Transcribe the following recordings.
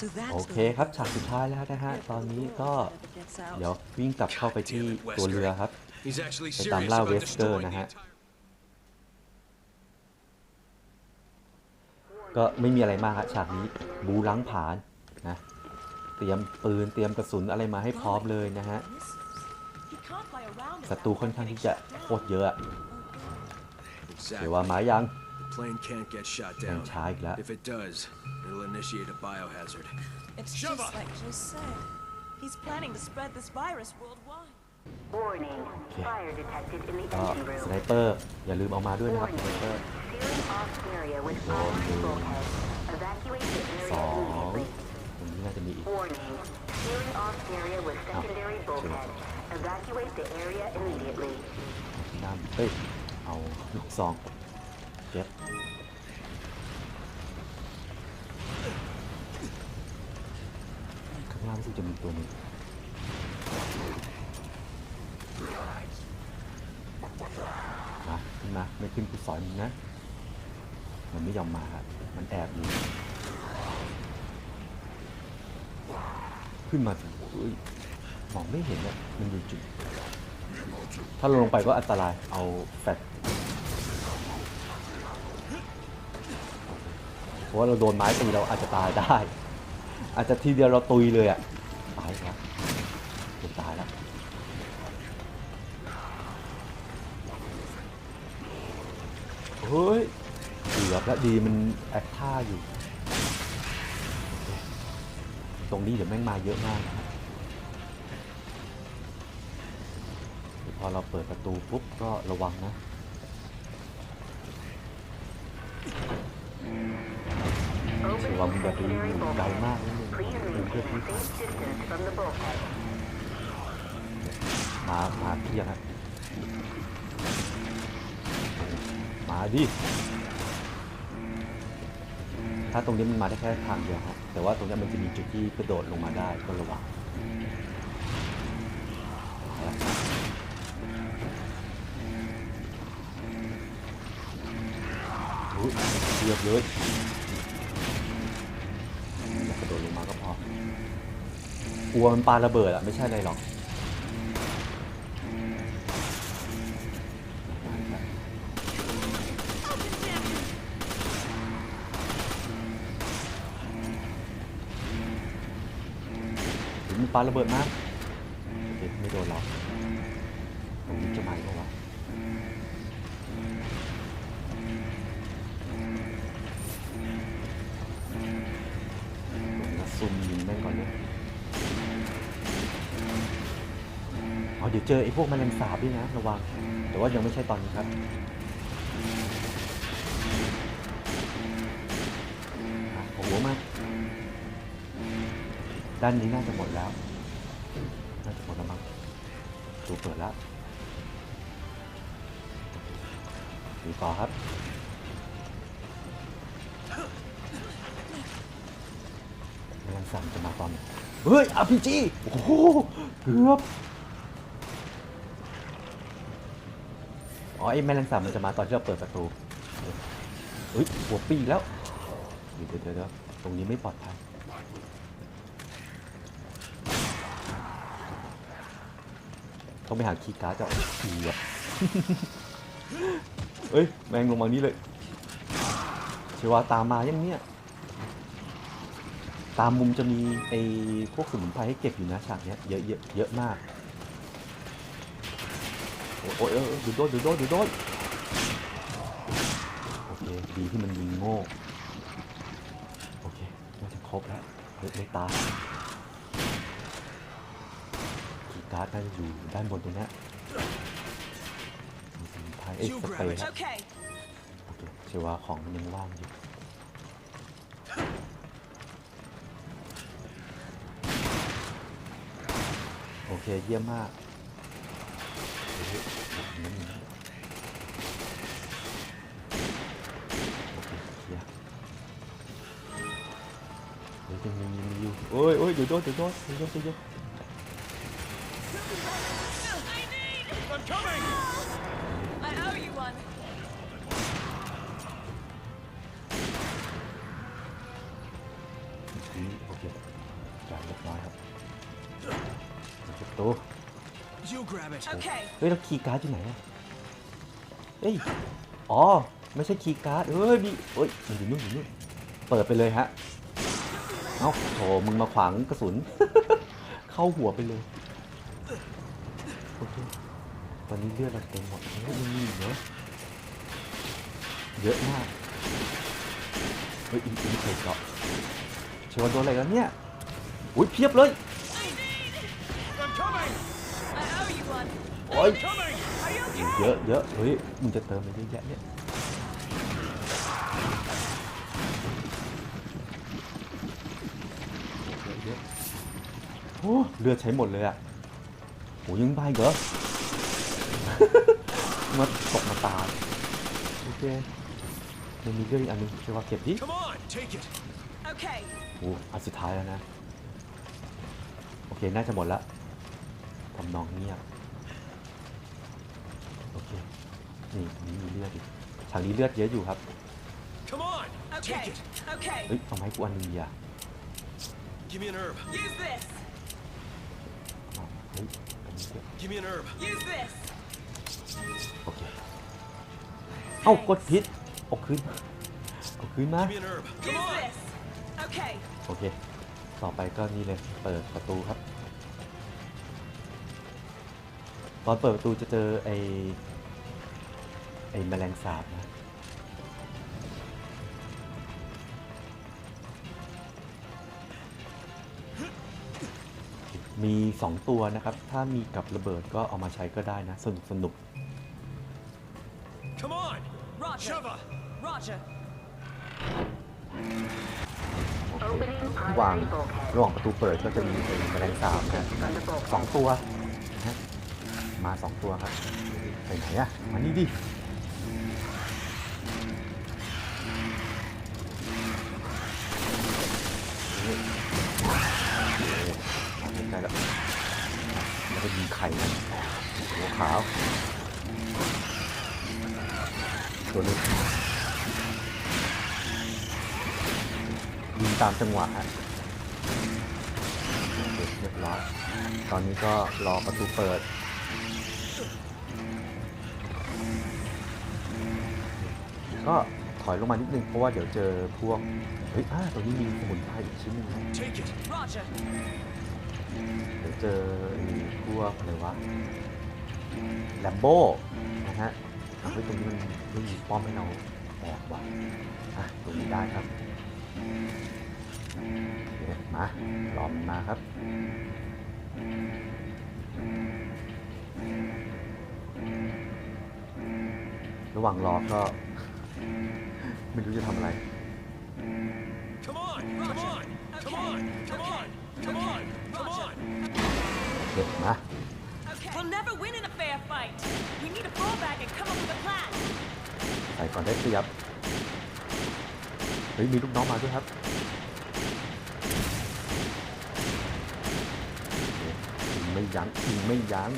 So that's โอเคครับฉากสุดท้ายแล้วนะฮะตอนนี้ก็เดี๋ยววิ่งกลับเข้าไปที่ตัวเรือครับ He's actually Phải serious tạm lao about Wesker destroying nè the ha. entire ก็ไม่มีอะไรมากครับฉากนี้บูล้างผลาญนะเตรียมปืนเตรียมกระสุนอะไรมาให้พร้อมเลยนะฮะศัตรูค่อนข้างที่จะโคตรเยอะอะเดี๋ยวว่า Exactly. หมายัง The plane can't get shot ยัง down. ช้าอีกแล้ว If it does, it'll initiate a biohazard. It's Shove just up. like Joe said. He's planning to spread this virus worldwide. Warning. Fire detected in the ก็ engine ส room. ไนเปอร์อย่าลืมเอามาด้วยนะครับส Warning. ไนเปอร์ Sealing off area with iron bulkhead. Evacuate the สอ area ง immediately. ตรงนี้น่าจะมีอีก Warning. Sealing off area with secondary bulkhead. Evacuate the area immediately. น้ำเฮ้ย เอาลูกซอง เจ็บข้างล่างรู้สึกจะมีตัวนึงมาขึ้นมาไม่ขึ้นกูสอยมึงนะ มันไม่ยอมมาครับมันแอบอยู่ขึ้นมาสิเฮ้ยมองไม่เห็นอะมันอยู่จุดถ้าลงไปก็อันตราย เอาแฟลช เพราะเราโดนไม้ตีเราอาจจะตายได้ อาจจะทีเดียวเราตุยเลยอะตายครับเกือบตายแล้วเฮ้ยเกือบแล้วดีมันแอคท่าอยู่ ตรงนี้เดี๋ยวแม่งมาเยอะมากนะครับพอเราเปิดประตูปุ๊บก็ระวังนะ อย่าไปอยู่ไกลมากนิดนึงอยู่เพื่อที่หมาหมาเที่ยงไงมาดิถ้าตรงนี้มันมาได้แค่ทางเดียวครับ แต่ว่าตรงนี้มันจะมีจุดที่กระโดดลงมาได้ก็ระวังมาละเรียบเลย โดดลงมาก็พอกลัวมันปาระเบิดอะไม่ใช่อะไรหรอกมันปาระเบิดมากไม่โดนหรอก เจอไอ้พวกแมลงสาบด้วยนะระวัง แต่ว่ายังไม่ใช่ตอนนี้ครับโอ้โหมาด้านนี้น่าจะหมดแล้ว น่าจะหมดแล้วมั้งดูเปิดแล้วดูต่อครับแมลงสาบจะมาตอนเฮ้ย RPG โอ้โหเกือบ อ๋อ ไอ้แมลงสาบมันจะมาตอนที่เราเปิดประตูเฮ้ยหัวปีกแล้วเดี๋ยวเดี๋ยวตรงนี้ไม่ปลอดภัยต้องไปหาคีย์การ์ดจะขี่อะเอ้ยแมงลงมานี้เลยเชวาตามมายังเนี้ยตามมุมจะมีไอ้พวกสมุนไพรให้เก็บอยู่นะฉากเนี้ยเยอะเยอะเยอะมาก โอ้ยเออดูโดนดูโดนดูโดนโอเคดีที่มันยิงโง่โอเคน่าจะครบแล้วเล็กเล็กตาคีย์การ์ดน่าจะอยู่ด้านบนตรงนี้มีสมุนไพรเอ้ย You สเปรย์โอเคเชื่อว่าของมันยังว่างอยู่โอเคเยี่ยมมาก เฮ้ยแบบนั้นอย่างนั้นโอเค เคลียร์เฮ้ยยังมีมีอยู่โอ้ยโอ้ยเดี๋ยวโดนเดี๋ยวโดนเดี๋ยวโดนเดี๋ยวโดน I'm coming! I owe you one. อืมโอเคเคจอดเรียบร้อยครับเปิดประตู You grab it. Okay. เฮ้ยแล้วคีย์การ์ดอยู่ไหนอะเอ้ย อ๋อ ไม่ใช่คีย์การ์ดเอ้ยมีเอ้ยมันอยู่นู่นอยู่นู่นเปิดไปเลยฮะ เอ้าโถมึงมาขวางกระสุน เข้าหัวไปเลย โอเค ตอนนี้เลือดเราเต็มหมดเฮ้ยยังมีอีกเนอะเยอะมาก เฮ้ยอินอินเคยเกาะเชวันโดนอะไรแล้วเนี่ย อุ้ยเพียบเลย โอ้ย Coming. Are you เยอะเยอะเฮ้ยมึงจะเติมไปเยอะแยะเนี่ยเยอะๆโอ้เลือดใช้หมดเลยอะโหยังไปเหรอมาตกมาตายโอเคยังมีเรื่องอีกอันหนึงเชื่อว่าเก็บดิ Come on, take it. okay? โอ้อันสุดท้ายแล้วนะ โอเค น่าจะหมดละทำนองเงียบ โอเค นี่ตรงนี้มีเลือดอีกฉากนี้เลือดเยอะอยู่ครับ Come on, Okay. take it. Okay. เฮ้ยเอาไมาให้กูอันหนึงดีอะ Give me an herb. Use this. เอาเฮ้ยอันนี้ด้วย Give me an herb. Use this. โอเค เอ้ากดพิษเอาคืนมาเอาคืนมา Give me an herb. Come Use on. this. Okay. โอเค ต่อไปก็นี่เลย เปิดประตูครับ ตอนเปิดประตูจะเจอไอ้ ไอ้แมลงสาบนะมี 2 ตัวนะครับ ถ้ามีกับระเบิดก็เอามาใช้ก็ได้นะ สนุกสนุก Come on. Roger. Sheva. Roger. Opening ระหว่าง primary bulkhead. ระหว่างประตูเปิดก็จะมีไอ้แมลงสาบนะสองตัวนะฮะมาสองตัวครับไปไหนอะมานี่ดิีไข่หัวขาว ตัวนี้ยิงตามจังหวะฮะเรียบร้อย ตอนนี้ก็รอประตูเปิดก็ถอยลงมานิดนึง เพราะว่าเดี๋ยวเจอพวก เฮ้ยอ่าตรงนี้มีสมุนไพรอีกชิ้นหนึง เจอพวกอะไรวะแลมโบ้นะฮะเอาไว้ตรงนี้มันไม่มีป้อมให้เราแอบว่ะอะตรงนี้ได้ครับมารอมมาครับระหว่างรอก็ ไม่รู้จะทำอะไร Come on. Come on. Come on. Come on. Come on. Come on. เด็ดมา Okay. We'll never win in a fair fight. We need to fall back and come up with a plan. ใส่ก่อนได้เปรียบ เฮ้ย มีลูกน้องมาด้วยครับยิงไม่ยั้งยิงไม่ยั้ง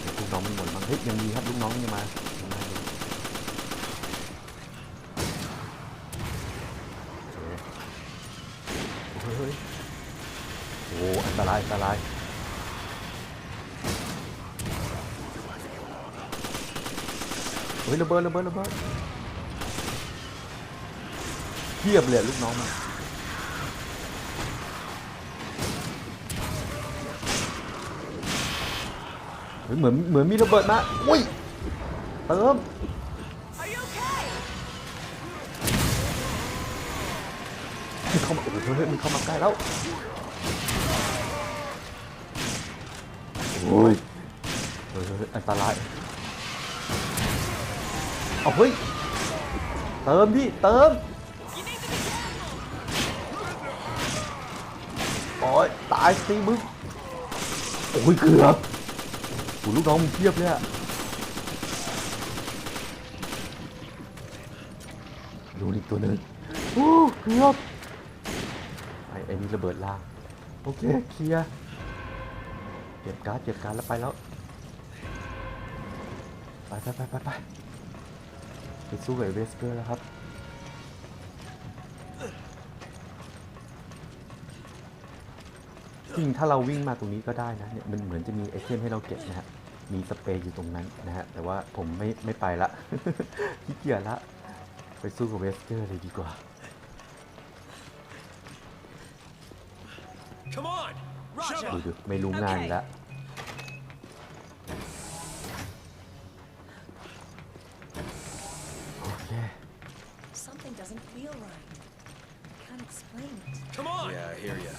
เดี๋ยวลูกน้องมันหมดมั้งเฮ้ยยังมีครับลูกน้องยังมายังมาอยู่โอเคเฮ้ยเฮ้ยโอ้อันตายายเฮ้ยระเบิดระเบิดระเบิดเทียบเลยลูกน้องมันเฮ้ยเหมือนเหมือนมีระเบิดมาอุ้ยเติมมันเข้ามาโอ้โหเฮ้ยมันเข้ามาใกล้แล้ว โอ้ยเฮ้ยเฮ้ยเฮ้ยอันตรายเอาเฮ้ย เติมดิเติม You need to be careful. โอ้ย ตายสิมึง โอ้ย เกือบโอ้ลูกน้องมึงเพียบเลยอะดูอีกตัวหนึ่งโอ้เกือบไอ้ไอ้นี่ระเบิดล่าง โอเค เคลียร์ เก็บการ์ดเก็บการ์ดแล้วไปแล้วไปไปไปไปไปไปสู้กับไอเวสเกอร์แล้วครับจริงถ้าเราวิ่งมาตรงนี้ก็ได้นะเนี่ยมันเหมือนจะมีไอเทมให้เราเก็บนะฮะมีสเปรย์อยู่ตรงนั้นนะฮะแต่ว่าผมไม่ไม่ไปละขี้เกียจละไปสู้กับเวสเกอร์เลยดีกว่า Come on! Shove ดู up! ดูไม่รู้งานอีกแล้วโอเค Something doesn't feel right. Can't explain it. Come on! Yeah, I hear ya.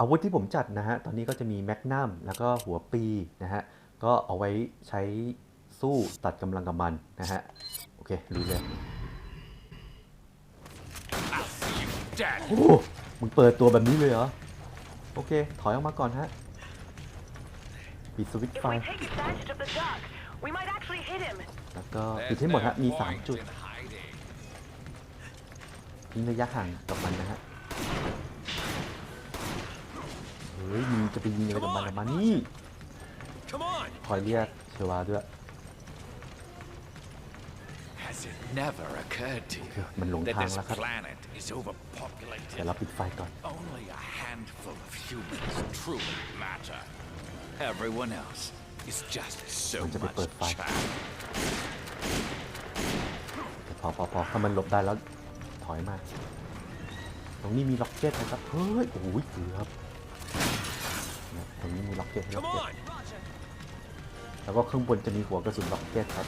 อาวุธที่ผมจัดนะฮะ ตอนนี้ก็จะมีแมกนัมแล้วก็หัวปีนะฮะ ก็เอาไว้ใช้สู้ตัดกำลังกับมันนะฮะ โอเครู้เลย I'll see you dead! โอ้โหมึงเปิดตัวแบบนี้เลยเหรอ โอเค ถอยออกมาก่อนฮะ ปิดสวิตช์ If ไฟ we take advantage of the dark, we might actually hit him. แล้วก็ปิดให้หมดฮะ มี 3 จุด in hiding. ทิ้งระยะห่างกับมันนะฮะ เฮ้ยมึงจะไปยิงอะไรกับมันอะมานี่ Come on! คอยเรียกเชวาด้วย Has it never occurred to you มันหลง that ทาง this แล้วครับ planet is เดี๋ยว overpopulated? เราปิดไฟก่อน Only a handful of humans truly matter. Everyone else is just so Mình sẽ phải much ปิดไฟ chaff. พอพอพอถ้ามันหลบได้แล้วถอยมา ตรงนี้มีล็อกเก็ตนะครับ เฮ้ย โอ้ยเกือบเนี่ยตรงนี้มีล็อกเก็ตล็อก Come เก็ต on! Roger. แล้วก็ข้างบนจะมีหัวกระสุนล็อกเก็ตครับ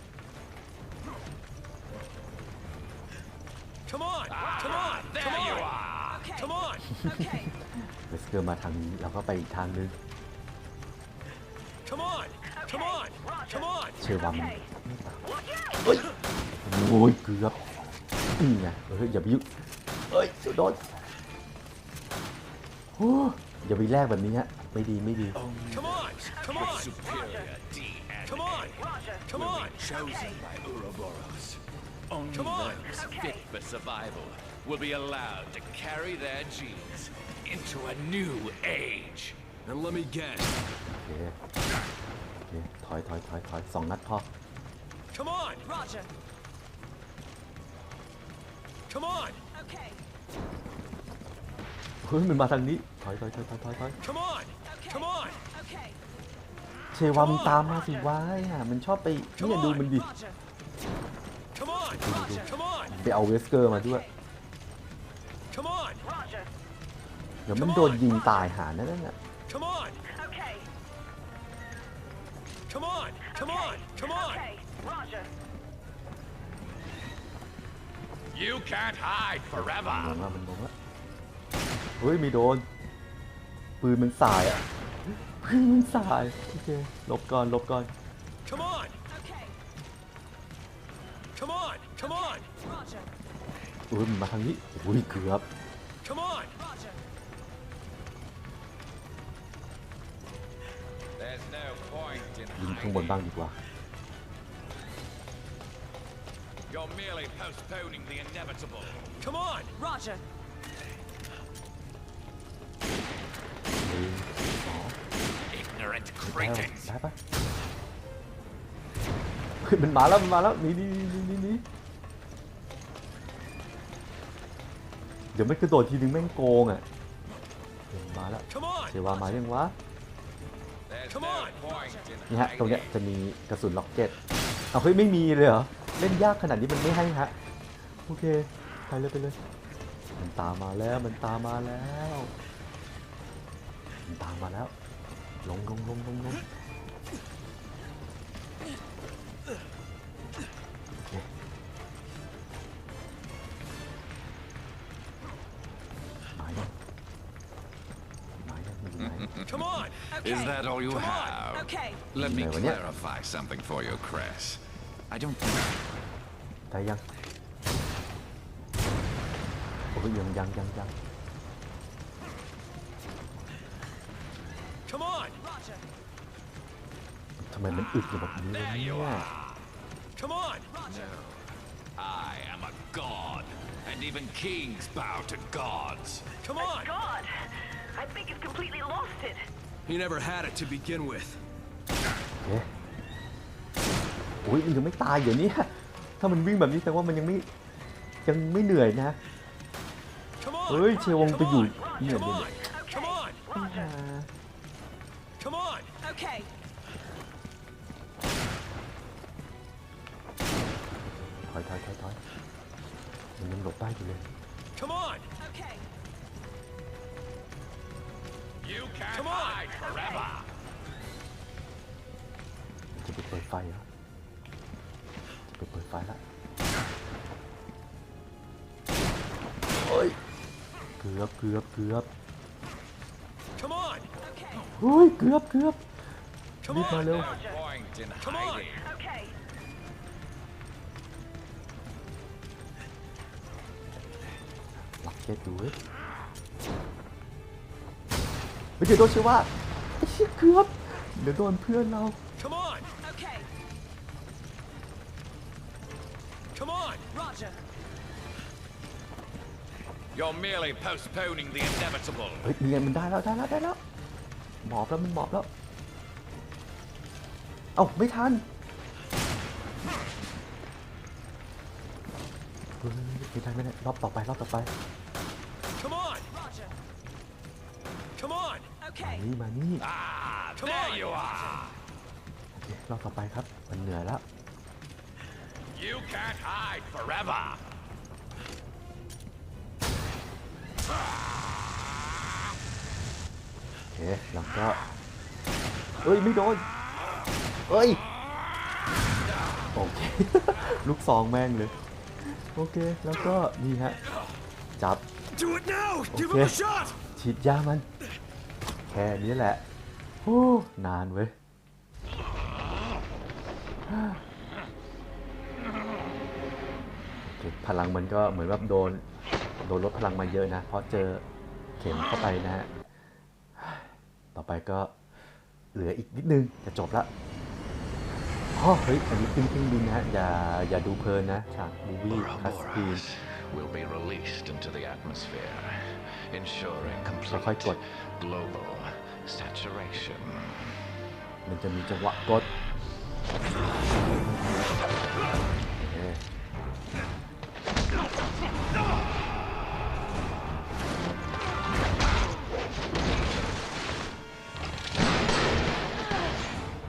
Come on! Come on! There Come you on! are. Okay. Come on! Okay. เวสเกอร์มาทางนี้เราก็ไปอีกทางนึง Come on! Come on! Come on! เชื่อว่ามัน okay. Watch out! โอ้ยเกือบนี่ไงเฮ้ยอย่าไปยุ่งเอ้ยเดี๋ยวโดนโอ้อย่าไปแลกแบบนี้ฮะไม่ดีไม่ดี Come on! Come on! Superior DNA Come on! Roger. Come on! chosen by Ouroboros. Only Come on. those Okay. fit for survival will be allowed to carry their genes into a new age. And let me guess. โอเคโอเคถอยถอยถอยถอยสองนัดพอ Come on! Roger. Come on! Okay. เฮ้ยมันมาทางนี้ ถอยถอยถอยถอยถอยถอย Come on! Okay. Come on! Okay. เชวามึงตามมาสิวายอะมันชอบไปเนี่ยดูมันดิ Roger. Come on! Come on! ไปเอาเวสเกอร์มาด้วย Come on! Roger. เดี๋ยวมันโดนยิงตายหานั่นน่ะ Come on! Okay. Come on! Come on! Come on! Okay. Roger. You can't hide ง forever. งว่ามันงงว่าเฮ้ยไม่โดน ปืนมันสายอะปืนมันสาย โอเคหลบก่อนหลบก่อน Come on! Come on! Come on! Roger. เออมันมาทางนี้อุ้ยเกือบ Come on! Roger. There's no point in ยิงข้างบนบ้างดีกว่า You're merely postponing the inevitable. Come on! Roger. หนึ่งสอง Ignorant ได้ปะ cretins. ได้ปะเฮ้ยมันมาแล้วมันมาแล้วหนี่นี่นี่นี่นี่ เดี๋ยวไม่กระโดดทีนึงแม่งโกงอะเดี๋ยวมาแล้ว Come on! เชวามายังวะ There's Come no on. point in นี่ฮะตรงเนี้ย hiding. จะมีกระสุนล็อกเก็ตเอาเฮ้ยไม่มีเลยเหรอเล่นยากขนาดนี้มันไม่ให้ฮะโอเคไปเลยไปเลยมันตามมาแล้วมันตามมาแล้ว มันตามมาแล้วลงลงลงลงลง Okay. Is that all you Come on. have? Okay. Let me No, yeah. clarify something for you, Chris. I don't think ได้ยังโอ้ยยังยังยังยัง Come on! Roger. ทำไมมันอึดอยู่แบบนี้วะ There เนี่ you ย are. Come on! Roger. I am a god, and even kings bow to gods. Come on! God, I think it's completely lost it. He never had it to begin with. เอ๊ะโอ้ยมันยังไม่ตายเดี๋ยวนี้ถ้ามันวิ่งแบบนี้แสดงว่ามันยังไม่ยังไม่เหนื่อยนะ Come on! เฮ้ยเชวงไปอยู่เหนื่อย Come เลย on! Come on! เนี่ย Come on! Okay. ถอยถอยถอยถอยมันยังหลบได้อยู่เลย Come on! You can't Come on. hide forever. จะไปเปิดไฟเหรอจะไปเปิดไฟละโอ้ยเกือบเกือบเกือบ Come on! Okay. เฮ้ยเกือบเกือบ Come รีบมา on! เร็ว No point in Come on. hiding. Okay. หลักเช็ดดูเว้ยไม่เดี๋ยวโดนเชื่อว่าไอ้เชี่ยเกือบเดี๋ยวโดนเพื่อนเรา Come on! Okay. Come on! Roger. You're merely postponing the inevitable. เฮ้ยนี่ไงมันได้แล้วได้แล้วได้แล้วหมอบแล้วมันหมอบแล้ว เอ้าไม่ทันเฮ้ยไม่ได้ไม่ได้รอบต่อไปรอบต่อไป นี่มานี่ Ah, Come there on. you are. โอเครอบต่อไปครับ มันเหนื่อยแล้ว You can't hide forever. โอเคแล้วก็เอ้ย ไม่โดนเอ้ย โอเค ลูกซองแม่งเลย โอเค แล้วก็นี่ฮะ จับ Do it now! Give Okay. him a shot! ฉีดยามัน แค่นี้แหละโอ้นานเว้ยโอเคพลังมันก็เหมือนว่าโดนโดนลดพลังมาเยอะนะ เพราะเจอเข็มเข้าไปนะฮะ ต่อไปก็เหลืออีกนิดนึงจะจบละอ๋อเฮ้ย อันนี้ปิ้งปิ้งบินนะฮะ อย่าอย่าดูเพลินนะฉากมูวี่คัสซีน Ouroboros will be released into the atmosphere, ensuring complete ค่อยๆกด global saturation. มันจะมีจังหวะกดเอ๊ะ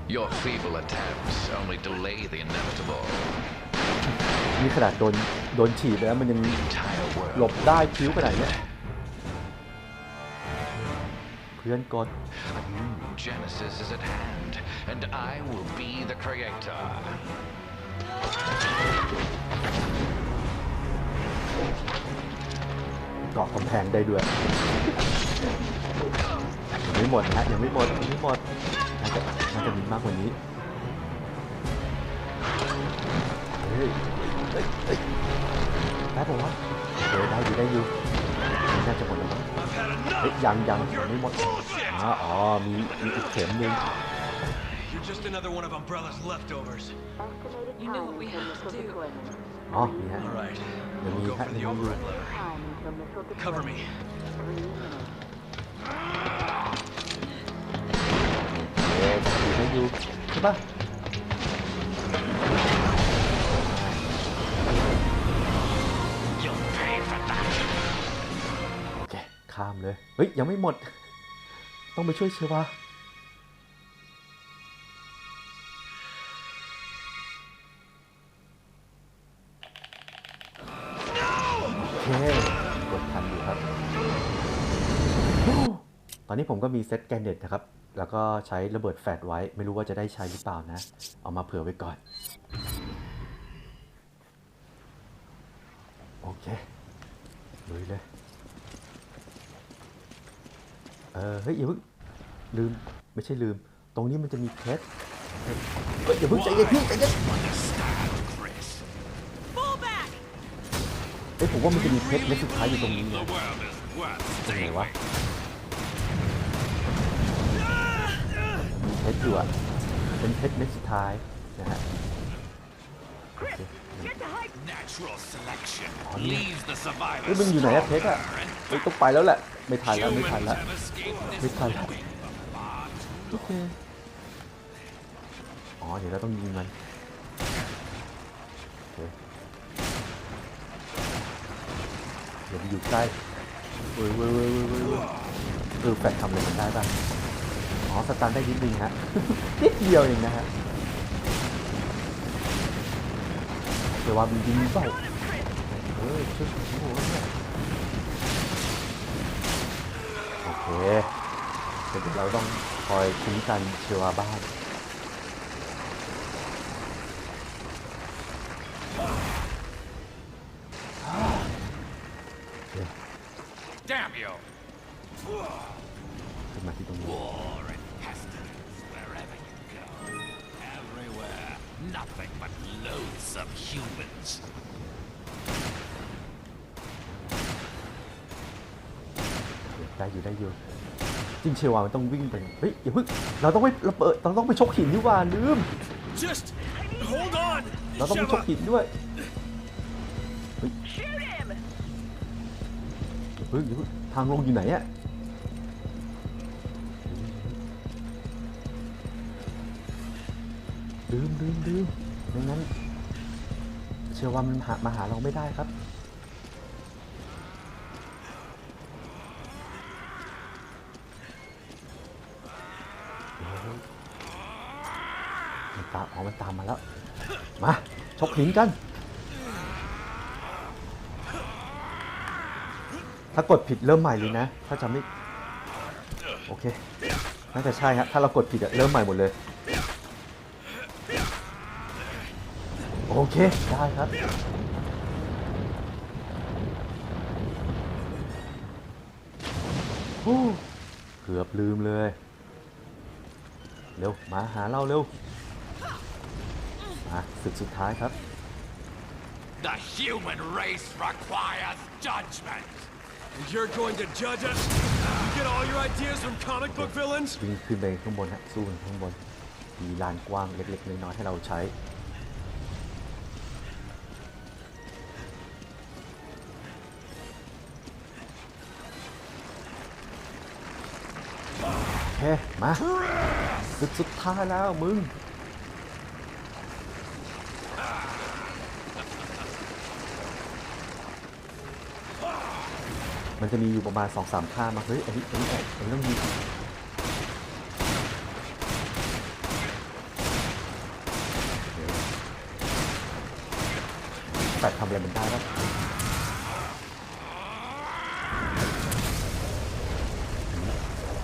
Your feeble attempts only delay the inevitable. นี่ขนาดโดน โดนฉีดไปแล้วมันยัง Entire หล world บได้คิ้วขนาดเนี้ยเ พื่อนกด A new Genesis is at hand, and I will be the creator. เกาะกำแพงได้ด้วยยังไม่หมดนะฮะยังไม่หมดยังไม่หมดน่าจะน่าจะมีมากกว่านี้เฮ้ยเฮ้ยเฮ้ยได้ปะวะเดี๋ยวได้อยู่ได้อยู่น่าจะหมดแล้วมั้ง I've had enough! เฮ้ยยังยังยังไม่หมดอ๋ออ๋อมีมีอีกเข็มหนึ่ง You're just another one of Umbrella's leftovers. Estimated You know time what we until have to missile do. deployment. อ๋อมีฮะ All right. Let We'll me go ha- for let the me overhead move. lever. Time until missile deployment. Cover me. Three minutes. เ ข้ามเลย เฮ้ย ยังไม่หมด ต้องไปช่วยเชวาโอเคกดทันอยู่ครับ ตอนนี้ผมก็มีเซตแกนเน็ตนะครับ แล้วก็ใช้ระเบิดแฟลชไว้ ไม่รู้ว่าจะได้ใช้หรือเปล่านะ เอามาเผื่อไว้ก่อน โอเคลุยเลย เออเฮ้ยอย่าเพิ่งลืมไม่ใช่ลืม ตรงนี้มันจะมีเพชรเฮ้ยอย่าเพิ่งใจเย็นพี่ใจเย็น Understand, Chris. Fall อ้ยผมว่ามันจะมีเพชรเม็ดสุดท้ายอยู่ตรงนี้ The นะตรงไหนวะมีเพชรอยู่อะเป็นเพชรเม็ดสุดท้ายนะฮะ survivors มึงอยู่ไหนอะเพชรอะ stronger and เฮ้ยต้องไปแล้วแหละ ไม่ทันแล้วไม่ทัน Humans แล้ว have escaped ไม่ this ทันแล้ว living bombard. โอเคอ๋อเดี๋ยวเราต้องยิงมันโอเคเดี๋ยวไปอยู่ใกล้เว้ยเว้ยเว้ยเว้ยเว้ยเว้ยเออแฟดทำอะไรมันได้ป่ะอ๋อสตาร์ทได้นิดนึงฮะนิดเดียวเองนะฮะ เดี๋ยวว่ามันยิงเปล่าเออช่วยผมโอ้โหเนี่ยโอเคเดี๋ยวเราต้องคอยคุ้มกันเชื้อบ้าน ชวามันต้องวิ่งไปเฮ้ยอย่าเพิ่งเราต้องไปเราเปิดเราต้องไปชกหินนี่หว่าลืม Just hold on. เราต้องไปชกหินด้วย Shoot him! อย่าเพิ่งอย่าเพิ่งทางลงอยู่ไหนอะลืมลืมลืมไม่งั้น เชื่อว่ามันหามาหาเราไม่ได้ครับ มันตามมาแล้ว มาชกหินกัน ถ้ากดผิดเริ่มใหม่เลยนะ ถ้าจำไม่ โอเค น่าจะใช่ฮะ ถ้าเรากดผิดอะเริ่มใหม่หมดเลย โอเค ได้ครับเกือบลืมเลย เร็ว มาหาเราเร็ว มาศึกสุดท้ายครับ The human race requires judgment! You're going to judge us? You get all your ideas from comic book villains? วิ่งขึ้นไปข้างบนฮะสู้กันข้างบน มีลานกว้างเล็กๆน้อยๆให้เราใช้ โอเค มาสุดสุดท้ายแล้วมึง มันจะมีอยู่ประมาณ2องสามท่ามาเฮ้ยอันนี้อันนี้อันนี้ต้องยิงแต่ทำอะไรมันได้แล้ว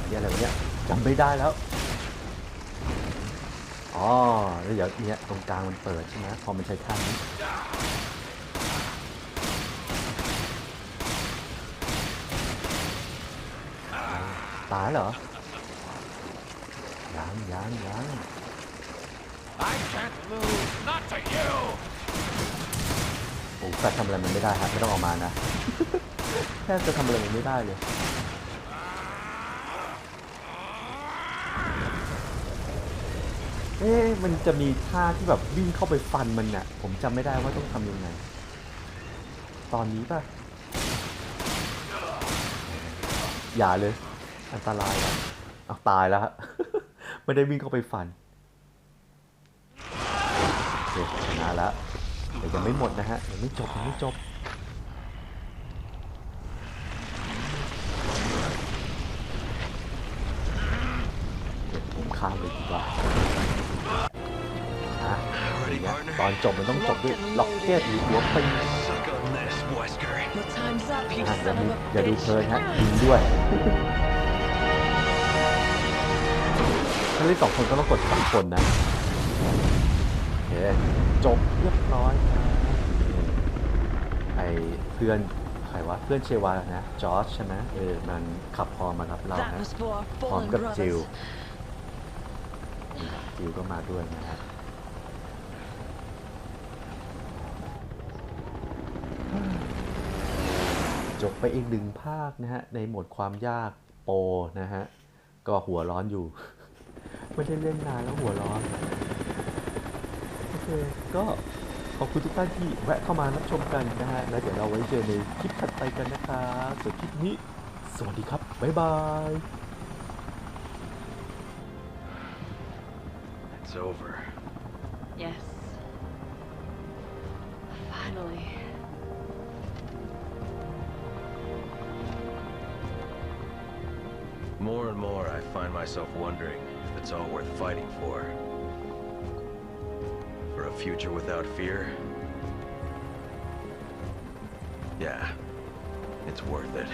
นี่อะไรวะเนี่ยจำไม่ได้แล้ว อ๋อ แล้วเดี๋ยวเนี่ยตรงกลางมันเปิดใช่ไหมพอมันใช้ท่านี้ ตายเหรอ ยังยังยัง I can't lose, not to you! โอ้แต่ทำอะไรมันไม่ได้ครับไม่ต้องเออกมานะแค่จะทำอะไรมันไม่ได้เลย เอ๊ะมันจะมีท่าที่แบบวิ่งเข้าไปฟันมันน่ะผมจำไม่ได้ว่าต้องทำยังไง ตอนนี้ป่ะ อย่าเลย อันตรายแล้วเอาตายแล้วฮะไม่ได้วิ่งเข้าไปฟันโอเคชนะแล้วแต่ยังไม่หมดนะฮะยังไม่จบยังไม่จบเดี๋ยวผมข้ามเลยดีกว่านะอย่างเงี้ยตอนจบมันต้องจบด้วยล็อกเก็ตหรือหัวปีน Suck on this, Wesker. Your time's up, you อะอย่า son ดู of a อย่าดู bitch. เพลินฮะยิงด้วย ถ้าเล่นสองคนก็ต้องกดสามคนนะ โอเค จบเรียบร้อยครับไอเพื่อนใครวะเพื่อนเชวานะจอร์จใช่ไหมเออมันขับพอมารับเรา That นะ was for our พร้อม fallen กับจิว brothers. จิวก็มาด้วยนะฮะจบไปอีกหนึ่งภาคนะฮะในโหมดความยากโปรนะฮะก็หัวร้อนอยู่ ไม่ได้เล่นนานแล้วหัวร้อนโอเคก็ขอบคุณทุกท่านที่แวะเข้ามารับชมกันนะฮะ แล้วเดี๋ยวเราไว้เจอในคลิปถัดไปกันนะครับส่วนคลิปนี้ สวัสดีครับ บ๊ายบาย It's over. Yes. Finally. More and more, I find myself wondering if it's all worth fighting for. For a future without fear? Yeah, it's worth it.